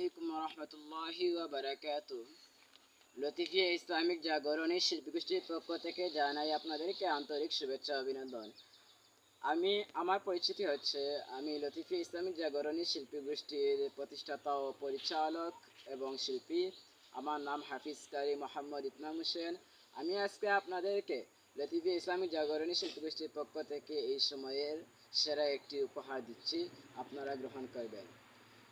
আলাইকুম লতিফিয়া ইসলামিক জাগরণী শিল্পী গোষ্ঠীর পক্ষ থেকে জানাই আপনাদেরকে আন্তরিক শুভেচ্ছা অভিনন্দন। আমি, আমার পরিচিতি হচ্ছে, আমি লতিফিয়া ইসলামিক জাগরণী শিল্পী গোষ্ঠীর প্রতিষ্ঠাতা ও পরিচালক এবং শিল্পী। আমার নাম হাফিজ কারি মোহাম্মদ ইতমাম হোসেন। আমি আজকে আপনাদেরকে লতিফিয়া ইসলামিক জাগরণী শিল্পী গোষ্ঠীর পক্ষ থেকে এই সময়ের সেরা একটি উপহার দিচ্ছি। আপনারা গ্রহণ করবেন।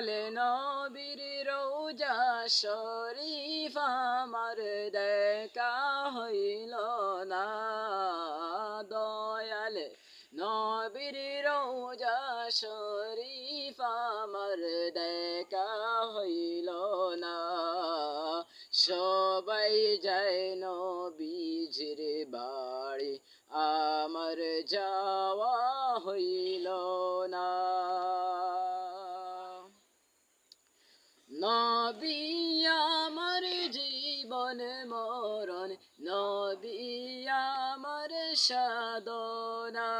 দয়াল নবীর রোজা শরীফ আমার দেখা হইল না। দয়াল নবীর রোজা শরীফ আমার দেখা হইল না। সবাই যায় নবীজির বাড়ি, আমার যাওয়া হইল নবী আমার জীবন মরণ, নবী আমার সাধনা।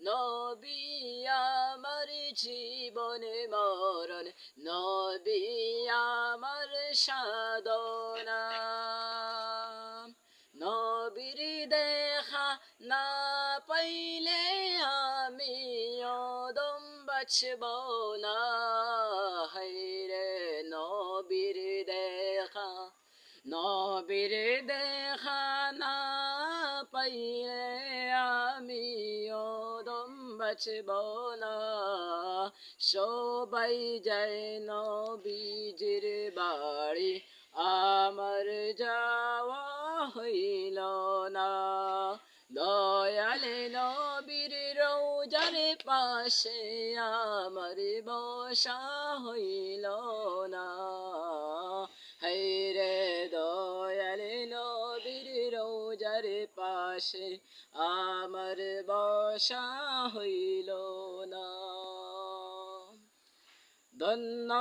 নবী আমার জীবন মরণ, নবী আমার সাধনা। নবীর দেখা না পাইলে বাঁচব না হাইরে নবীর দেখা নবীর দেখা না পাইলে আমি দম বাঁচব না সবাই যায় নবীজির বাড়ি আমার যাওয়া হইল না দয়ালে রোজার পাশে আমার বসা হইল না। হাইরে দয়ালে নবীর রোজার পাশে আমার বসা হইল না। ধন্য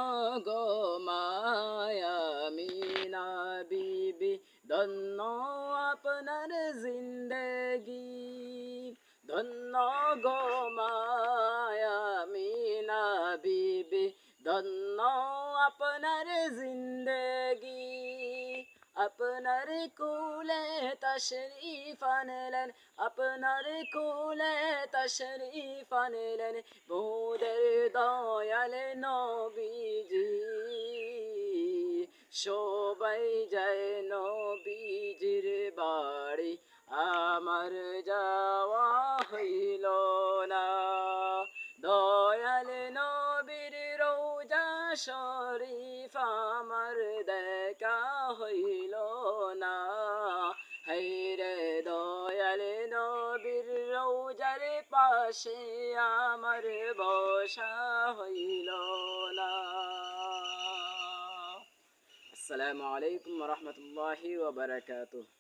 গো মায়ামিনা বিবি, ধন্য আপনার জিন্দগি। ধন্য গো মায়ামিনা ধন্য আপনার জিন্দগি আপনার কুলে তশরিফ আনলেন আপনার কুলে তশরিফ আনলেন মোদের দয়াল নবীজি সবাই যায় নবীজির বাড়ি আমার যাওয়া হইল শরীফ আমার দেখা হইল না। হাইরে দয়াল নবীর রোজার পাশে আমার বসা হইল না। আসসালামু আলাইকুম রহমতুল্লাহি ওবরাকাতুহ